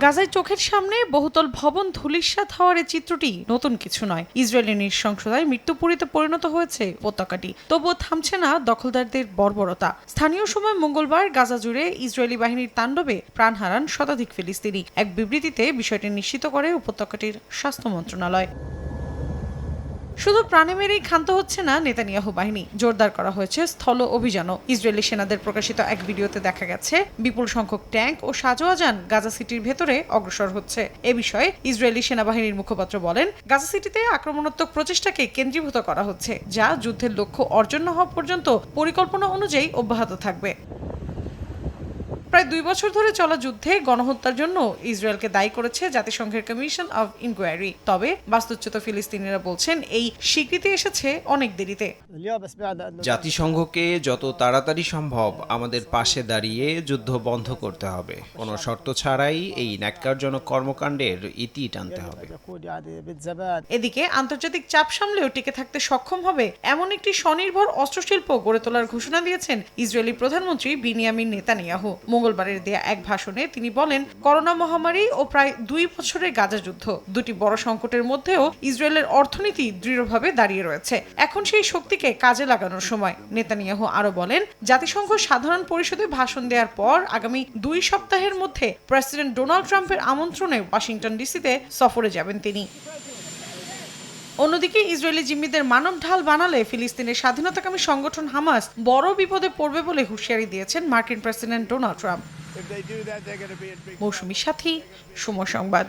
গাজায় চোখের সামনে বহুতল ভবন ধূলিসাৎ হওয়ার এই চিত্রটি নতুন কিছু নয়। ইসরায়েলি নৃশংসতায় মৃত্যুপুরীতে পরিণত হয়েছে উপত্যকাটি। তবুও থামছে না দখলদারদের বর্বরতা। স্থানীয় সময় মঙ্গলবার গাজা জুড়ে ইসরায়েলি বাহিনীর তাণ্ডবে প্রাণ হারান শতাধিক ফিলিস্তিনি। এক বিবৃতিতে বিষয়টি নিশ্চিত করে উপত্যকাটির স্বাস্থ্য মন্ত্রণালয়। শুধু প্রাণে মেরেই ক্ষান্ত হচ্ছে না নেতানিয়াহু বাহিনী। জোরদার করা হয়েছে স্থল অভিযানও। ইসরায়েলি সেনাদের প্রকাশিত এক ভিডিওতে দেখা গেছে, বিপুল সংখ্যক ট্যাঙ্ক ও সাজোয়াজান গাজা সিটির ভেতরে অগ্রসর হচ্ছে। এ বিষয়ে ইসরায়েলি সেনাবাহিনীর মুখপাত্র বলেন, গাজা সিটিতে আক্রমণাত্মক প্রচেষ্টাকে কেন্দ্রীভূত করা হচ্ছে, যা যুদ্ধের লক্ষ্য অর্জন না হওয়া পর্যন্ত পরিকল্পনা অনুযায়ী অব্যাহত থাকবে। প্রায় দুই বছর ধরে চলা যুদ্ধে গণহত্যার জন্য ইসরায়েলকে দায়ী করেছে জাতিসংঘের কমিশন অব ইনকোয়ারি তবে বাস্তুচ্যুত ফিলিস্তিনিরা বলছেন এই স্বীকৃতি এসেছে অনেক দেরিতে। জাতিসংঘকে যত তাড়াতাড়ি সম্ভব আমাদের পাশে দাঁড়িয়ে যুদ্ধ বন্ধ করতে হবে। কোনো শর্ত ছাড়াই এই ন্যাক্কারজনক কর্মকাণ্ডের ইতি টানতে হবে। এদিকে আন্তর্জাতিক চাপ সামলেও টিকে থাকতে সক্ষম হবে এমন একটি স্বনির্ভর অস্ত্রশিল্প গড়ে তোলার ঘোষণা দিয়েছেন ইসরায়েলি প্রধানমন্ত্রী বিনিয়ামিন নেতানিয়াহু। মঙ্গলবারের দেয়া এক ভাষণে তিনি বলেন, করোনা মহামারী ও প্রায় দুই বছরের গাজা যুদ্ধ, দুটি বড় সংকটের মধ্যেও ইসরায়েলের অর্থনীতি দৃঢ়ভাবে দাঁড়িয়ে রয়েছে। এখন সেই শক্তিকে কাজে লাগানোর সময়। নেতানিয়াহু আরও বলেন, জাতিসংঘ সাধারণ পরিষদে ভাষণ দেওয়ার পর আগামী দুই সপ্তাহের মধ্যে প্রেসিডেন্ট ডোনাল্ড ট্রাম্পের আমন্ত্রণে ওয়াশিংটন ডিসিতে সফরে যাবেন তিনি। অন্যদিকে ইসরায়েলি জিম্মিদের মানব ঢাল বানালে ফিলিস্তিনের স্বাধীনতাকামী সংগঠন হামাস বড় বিপদে পড়বে বলে হুঁশিয়ারি দিয়েছেন মার্কিন প্রেসিডেন্ট ডোনাল্ড ট্রাম্প। মৌসুমী সাথী সময় সংবাদ।